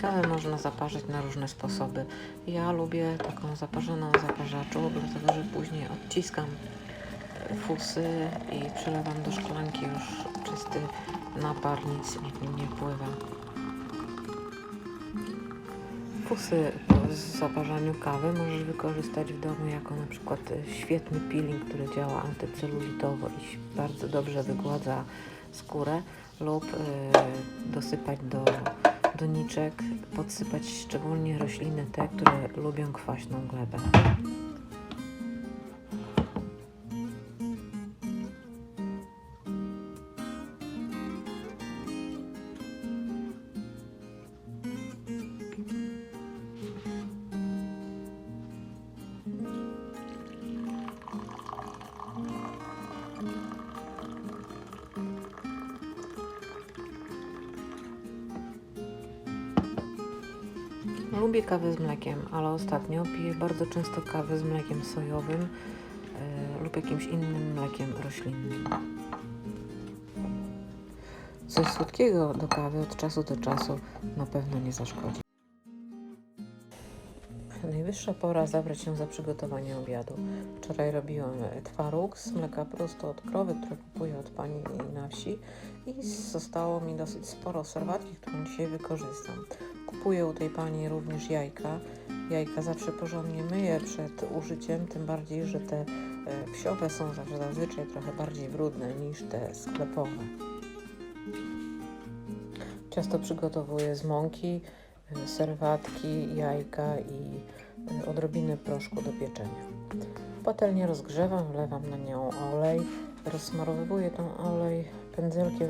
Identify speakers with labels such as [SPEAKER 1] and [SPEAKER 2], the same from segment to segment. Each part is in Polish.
[SPEAKER 1] Kawę można zaparzyć na różne sposoby. Ja lubię taką zaparzoną w zaparzaczu, dlatego że później odciskam fusy i przelewam do szklanki już czysty napar, nic w nim nie pływa. Fusy po zaparzaniu kawy możesz wykorzystać w domu jako na przykład świetny peeling, który działa antycelulitowo i bardzo dobrze wygładza skórę lub e, dosypać do doniczek, podsypać szczególnie rośliny te, które lubią kwaśną glebę. Lubię kawę z mlekiem, ale ostatnio piję bardzo często kawę z mlekiem sojowym e, lub jakimś innym mlekiem roślinnym. Coś słodkiego do kawy od czasu do czasu na pewno nie zaszkodzi. Najwyższa pora zabrać się za przygotowanie obiadu. Wczoraj robiłam twaróg z mleka prosto od krowy, które kupuję od pani na wsi i zostało mi dosyć sporo serwatki, którą dzisiaj wykorzystam. Kupuję u tej pani również jajka. Jajka zawsze porządnie myję przed użyciem, tym bardziej, że te e, psiowe są zawsze zazwyczaj trochę bardziej brudne niż te sklepowe. Ciasto przygotowuję z mąki, e, serwatki, jajka i e, odrobiny proszku do pieczenia. Patelnię rozgrzewam, wlewam na nią olej, rozsmarowywuję ten olej pędzelkiem,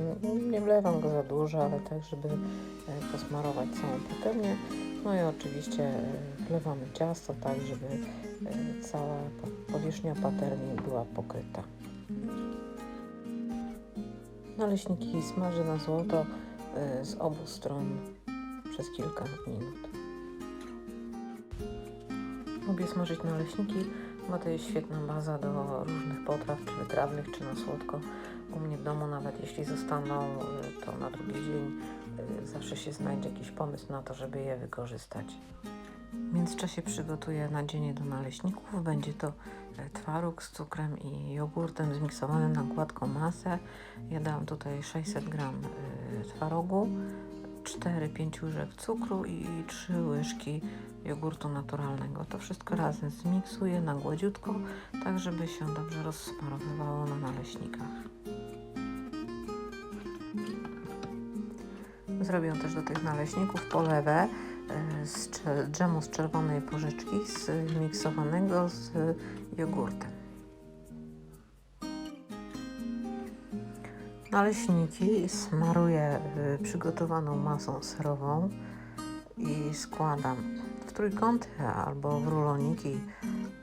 [SPEAKER 1] nie wlewam go za dużo, ale tak, żeby e, posmarować całą patelnię. No i oczywiście e, wlewamy ciasto tak, żeby e, cała po- powierzchnia patelni była pokryta. Naleśniki smażę na złoto z obu stron przez kilka minut. Lubię smażyć naleśniki, bo to jest świetna baza do różnych potraw, czy wytrawnych, czy na słodko. U mnie w domu, nawet jeśli zostaną, y, to na drugi dzień y, zawsze się znajdzie jakiś pomysł na to, żeby je wykorzystać. W międzyczasie przygotuję nadzienie do naleśników. Będzie to e, twaróg z cukrem i jogurtem zmiksowany na gładką masę. Ja dałam tutaj 600 gram y, twarogu, 4-5 łyżek cukru i 3 łyżki jogurtu naturalnego. To wszystko razem zmiksuję na gładziutko, tak żeby się dobrze rozsmarowywało na naleśnikach. Zrobię też do tych naleśników polewę e, z dżemu z czerwonej porzeczki zmiksowanego z jogurtem. Naleśniki smaruję y, przygotowaną masą serową i składam w trójkąty albo w ruloniki.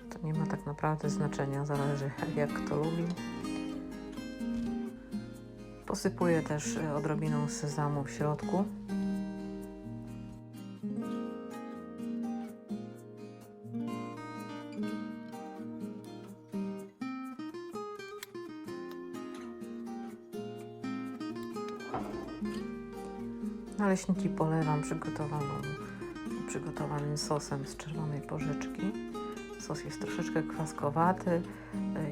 [SPEAKER 1] To nie ma tak naprawdę znaczenia, zależy jak kto lubi. Posypuję też y, odrobiną sezamu w środku. Naleśniki polewam przygotowaną, przygotowanym sosem z czerwonej porzeczki. Sos jest troszeczkę kwaskowaty y,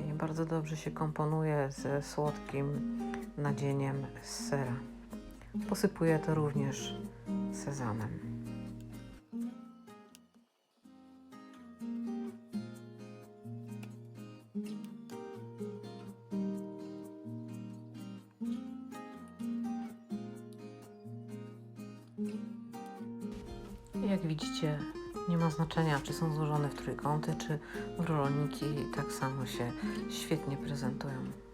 [SPEAKER 1] i bardzo dobrze się komponuje ze słodkim nadzieniem z sera. Posypuję to również sezamem. Jak widzicie, nie ma znaczenia, czy są złożone w trójkąty, czy w ruloniki, tak samo się świetnie prezentują.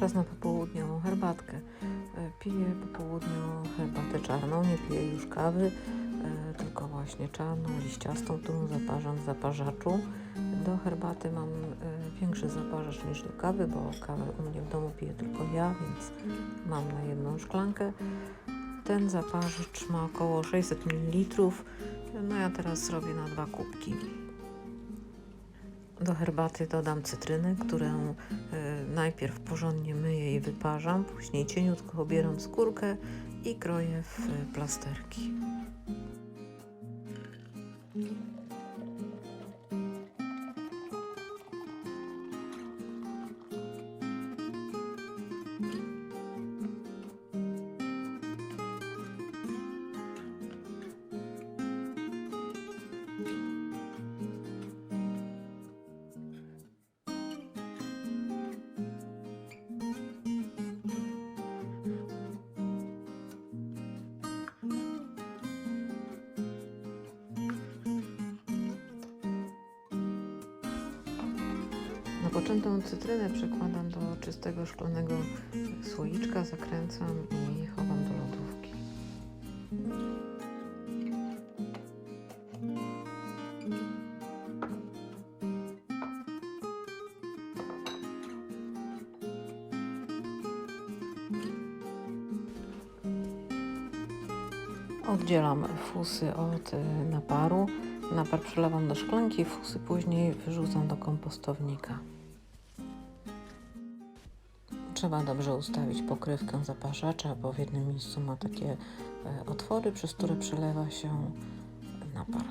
[SPEAKER 1] Czas na popołudniową herbatkę. E, Piję po południu herbatę czarną, nie piję już kawy, e, tylko właśnie czarną, liściastą, którą zaparzam w zaparzaczu. Do herbaty mam e, większy zaparzacz niż do kawy, bo kawę u mnie w domu piję tylko ja, więc mam na jedną szklankę. Ten zaparzacz ma około 600 ml. No ja teraz robię na dwa kubki. Do herbaty dodam cytrynę, którą e, najpierw porządnie myję i wyparzam, później cieniutko obieram skórkę i kroję w e, plasterki. Napoczętą cytrynę przekładam do czystego szklanego słoiczka, zakręcam i chowam do lodówki. Oddzielam fusy od y, naparu. Napar przelewam do szklanki, fusy później wyrzucam do kompostownika. Trzeba dobrze ustawić pokrywkę zapaszacza, bo w jednym miejscu ma takie e, otwory, przez które przelewa się napar.